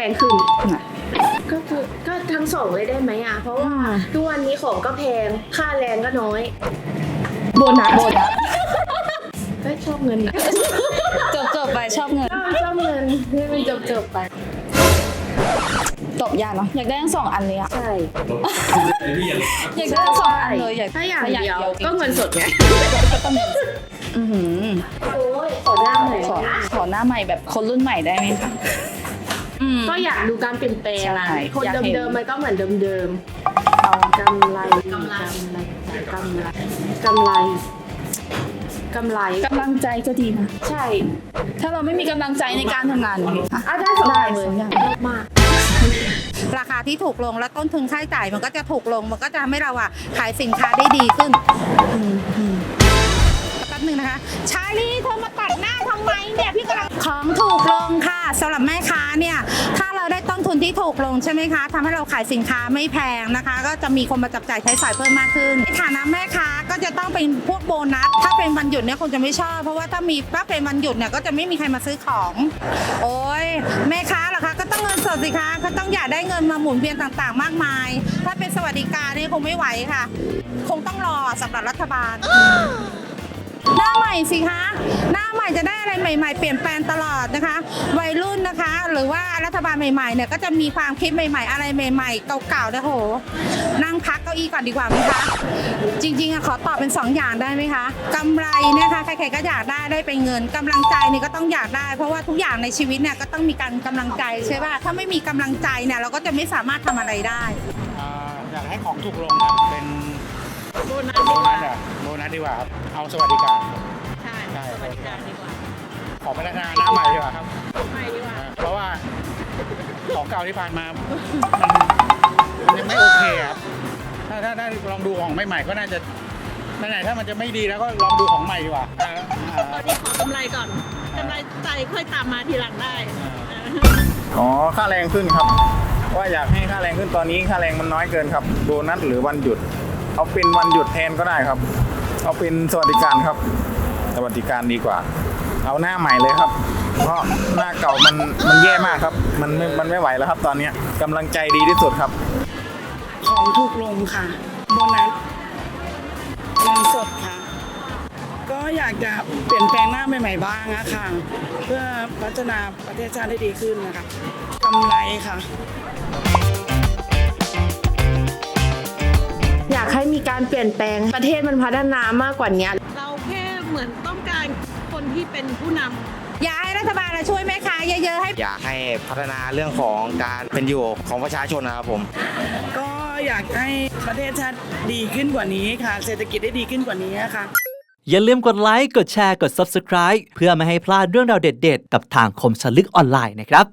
แรงขึ้นน่ะก็คือก็ทั้งสองเลยได้ไหมอะ เพราะว่าอืมทุกวันนี้ของก็แพง ค่าแรงก็น้อย โบนัสโบนัสก็ชอบเงินนะจบจบไปชอบเงินก็ชอบเงินให้มันจบจบๆไป ตบยากเนาะอยากได้ทั้งสองอันเลยอะใช่ อยากได้ทั้งสองอันเลยอยากถ้าอย่างเดียวก็เงินสดไงก็ต้องเงินอือหือโอ้ยขอหน้าหน่อยขอขอหน้าใหม่แบบคนรุ่นใหม่ได้ไหมคะ อืม ก็อยากดูการเปลี่ยนแปลงอะใช่คนอยากเห็น เดิมๆมันก็เหมือนเดิมเอาๆกำไรกำไรกำไรกำไรกำไรกำลังใจก็ดีนะ ใช่ถ้าเราไม่มีกำลังใจในการทำงานอย่างนี้อะ อะได้สองอย่างเลยได้สองอย่างชอบมาก ราคาที่ถูกลงและต้นทุนค่าใช้จ่ายมันก็จะถูกลง มันก็จะทำให้เราอะขายสินค้าได้ดีขึ้นอืมอืมแป๊บห นะคะชาลีเธอมาตัดหน้าทำไมเนี่ยพี่กำลังของถูกลงค่ะสำหรับแม่ค้าเนี่ยถ้าเราได้ต้นทุนที่ถูกลงใช่ไหมคะทำให้เราขายสินค้าไม่แพงนะคะ ก็จะมีคนมาจับจ่ายใช้สอยเพิ่มมากขึ้นในฐานะแม่ค้าก็จะต้องเป็นพวกโบนัส ถ้าเป็นวันหยุดเนี่ยคงจะไม่ชอบ เพราะว่าถ้ามีถ้าเป็นวันหยุดเนี่ยก็จะไม่มีใครมาซื้อของ โอ้ยแม่ค้าเหรอคะก็ต้องเงินสดสิคะก็ต้องอยากได้เงินมาหมุนเวียนต่างๆ มากมาย ถ้าเป็นสวัสดิการนี่คงไม่ไหวค่ะ คงต้องรอสำหรับรัฐบาล หน้าใหม่สิคะ หน้าใหม่จะได้อะไรใหม่ ๆ เปลี่ยนแปลงตลอดนะคะ วัยรุ่นนะคะ หรือว่ารัฐบาลใหม่ๆเนี่ยก็จะมีความคิดใหม่ ๆ อะไรใหม่ ๆ เก่าๆนะโห นั่งพักเก้าอี้ก่อนดีกว่าไหมคะ จริงๆอะขอตอบเป็นสองอย่างได้ไหมคะกำไรเนี่ยค่ะใครๆก็อยากได้ได้เป็นเงินกำลังใจนี่ก็ต้องอยากได้ เพราะว่าทุกอย่างในชีวิตเนี่ยก็ต้องมีการกำลังใจใช่ป่ะถ้าไม่มีกำลังใจเนี่ยเราก็จะไม่สามารถทำอะไรได้อ่าอยากให้ของถูกลงครับเป็น โบนัสโบนัสอะโบนัสดีกว่าครับ เอาสวัสดิการ ใช่สวัสดิการดีกว่าขอพนักงานหน้าใหม่ดีกว่าครับใหม่ดีกว่า เพราะว่าของเก่าที่ผ่านมามันมันยังไม่โอเคครับ ถ้าถ้าถ้าลองดูของใหม่ๆก็น่าจะไหนๆถ้ามันจะไม่ดีแล้วก็ลองดูของใหม่ดีกว่าอ่าอ่าตอนนี้ขอกำไรก่อนกำไรใจค่อยตามมาทีหลังได้อ๋อ ค่าแรงขึ้นครับ ว่าอยากให้ค่าแรงขึ้นตอนนี้ค่าแรงมันน้อยเกินครับ โบนัสหรือวันหยุด เอาเป็นวันหยุดแทนก็ได้ครับ เอาเป็นสวัสดิการครับ สวัสดิการดีกว่า เอาหน้าใหม่เลยครับ เพราะหน้าเก่ามันมันแย่มากครับ มันไม่มันไม่ไหวแล้วครับ ตอนเนี้ยกำลังใจดีที่สุดครับ ของถูกลงค่ะ โบนัสเงินสดค่ะ ก็อยากจะเปลี่ยนแปลงหน้าใหม่ๆบ้างอะค่ะ เพื่อพัฒนาประเทศชาติให้ดีขึ้นนะคะกำไรค่ะ ให้มีการเปลี่ยนแปลงประเทศมันพัฒนามากกว่านี้เราแค่เหมือนต้องการคนที่เป็นผู้นำอยากให้รัฐบาลอะช่วยแม่ค้าเยอะๆให้ อยากให้พัฒนาเรื่องของการเป็นอยู่ของประชาชนนะครับผม ก็อยากให้ประเทศชาติดีขึ้นกว่านี้ค่ะ เศรษฐกิจได้ดีขึ้นกว่านี้ค่ะ อย่าลืมกดไลค์ กดแชร์ กด Subscribe เพื่อไม่ให้พลาดเรื่องราวเด็ดๆ กับทางคมสนลึกออนไลน์นะครับ